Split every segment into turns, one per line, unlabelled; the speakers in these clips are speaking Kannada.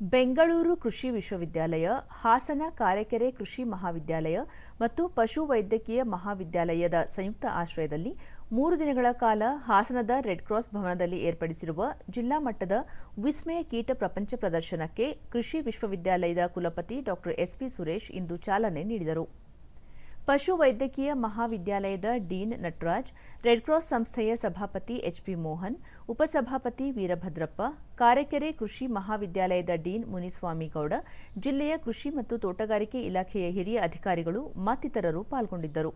ಬೆಂಗಳೂರು ಕೃಷಿ ವಿಶ್ವವಿದ್ಯಾಲಯ, ಹಾಸನ ಕಾರೆಕೆರೆ ಕೃಷಿ ಮಹಾವಿದ್ಯಾಲಯ ಮತ್ತು ಪಶು ವೈದ್ಯಕೀಯ ಮಹಾವಿದ್ಯಾಲಯದ ಸಂಯುಕ್ತ ಆಶ್ರಯದಲ್ಲಿ ಮೂರು ದಿನಗಳ ಕಾಲ ಹಾಸನದ ರೆಡ್ ಕ್ರಾಸ್ ಭವನದಲ್ಲಿ ಏರ್ಪಡಿಸಿರುವ ಜಿಲ್ಲಾ ಮಟ್ಟದ ವಿಸ್ಮಯ ಕೀಟ ಪ್ರಪಂಚ ಪ್ರದರ್ಶನಕ್ಕೆ ಕೃಷಿ ವಿಶ್ವವಿದ್ಯಾಲಯದ ಕುಲಪತಿ ಡಾ ಎಸ್ಪಿ ಸುರೇಶ್ ಇಂದು ಚಾಲನೆ ನೀಡಿದರು. ಪಶು ವೈದ್ಯಕೀಯ ಮಹಾವಿದ್ಯಾಲಯದ ಡೀನ್ ನಟರಾಜ್, ರೆಡ್ ಕ್ರಾಸ್ ಸಂಸ್ಥೆಯ ಸಭಾಪತಿ ಎಚ್ಪಿ ಮೋಹನ್, ಉಪಸಭಾಪತಿ ವೀರಭದ್ರಪ್ಪ, ಕಾರೆಕೆರೆ ಕೃಷಿ ಮಹಾವಿದ್ಯಾಲಯದ ಡೀನ್ ಮುನಿಸ್ವಾಮಿಗೌಡ, ಜಿಲ್ಲೆಯ ಕೃಷಿ ಮತ್ತು ತೋಟಗಾರಿಕೆ ಇಲಾಖೆಯ ಹಿರಿಯ ಅಧಿಕಾರಿಗಳು ಮತ್ತಿತರರು ಪಾಲ್ಗೊಂಡಿದ್ದರು.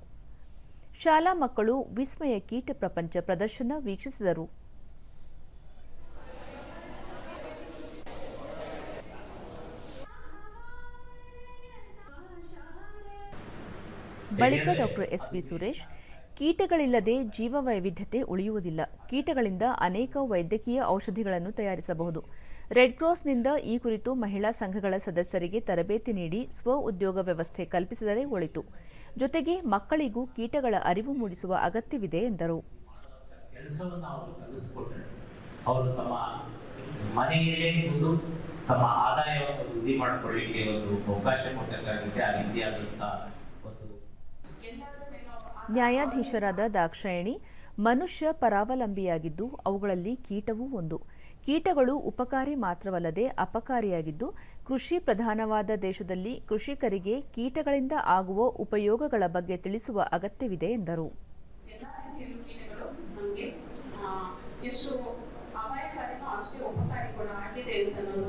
ಶಾಲಾ ಮಕ್ಕಳು ವಿಸ್ಮಯ ಕೀಟ ಪ್ರಪಂಚ ಪ್ರದರ್ಶನ ವೀಕ್ಷಿಸಿದರು. ಬಳಿಕ ಡಾಕ್ಟರ್ ಎಸ್ ವಿ ಸುರೇಶ್, ಕೀಟಗಳಿಲ್ಲದೆ ಜೀವ ವೈವಿಧ್ಯತೆ ಉಳಿಯುವುದಿಲ್ಲ. ಕೀಟಗಳಿಂದ ಅನೇಕ ವೈದ್ಯಕೀಯ ಔಷಧಿಗಳನ್ನು ತಯಾರಿಸಬಹುದು. ರೆಡ್ ಕ್ರಾಸ್ನಿಂದ ಈ ಕುರಿತು ಮಹಿಳಾ ಸಂಘಗಳ ಸದಸ್ಯರಿಗೆ ತರಬೇತಿ ನೀಡಿ ಸ್ವ ಉದ್ಯೋಗ ವ್ಯವಸ್ಥೆ ಕಲ್ಪಿಸಿದರೆ ಒಳಿತು. ಜೊತೆಗೆ ಮಕ್ಕಳಿಗೂ ಕೀಟಗಳ ಅರಿವು ಮೂಡಿಸುವ ಅಗತ್ಯವಿದೆ ಎಂದರು.
ತಮ್ಮ ಆದಾಯವನ್ನು ವೃದ್ಧಿ ಒಂದು ಅವಕಾಶ ಕೊಟ್ಟಂತಾಗುತ್ತೆ ಆ
ನ್ಯಾಯಾಧೀಶರಾದ ದಾಕ್ಷಾಯಣಿ ಮನುಷ್ಯ ಪರಾವಲಂಬಿಯಾಗಿದ್ದು ಅವುಗಳಲ್ಲಿ ಕೀಟವೂ ಒಂದು. ಕೀಟಗಳು ಉಪಕಾರಿ ಮಾತ್ರವಲ್ಲದೆ ಅಪಕಾರಿಯಾಗಿದ್ದು ಕೃಷಿ ಪ್ರಧಾನವಾದ ದೇಶದಲ್ಲಿ ಕೃಷಿಕರಿಗೆ ಕೀಟಗಳಿಂದ ಆಗುವ ಉಪಯೋಗಗಳ ಬಗ್ಗೆ ತಿಳಿಸುವ ಅಗತ್ಯವಿದೆ ಎಂದರು.
ಎಷ್ಟು ಅಪಾಯಕಾರಿ ಉಪಕಾರಿ ಕೂಡ ಆಗಿದೆ ಅಂತ ನಾನು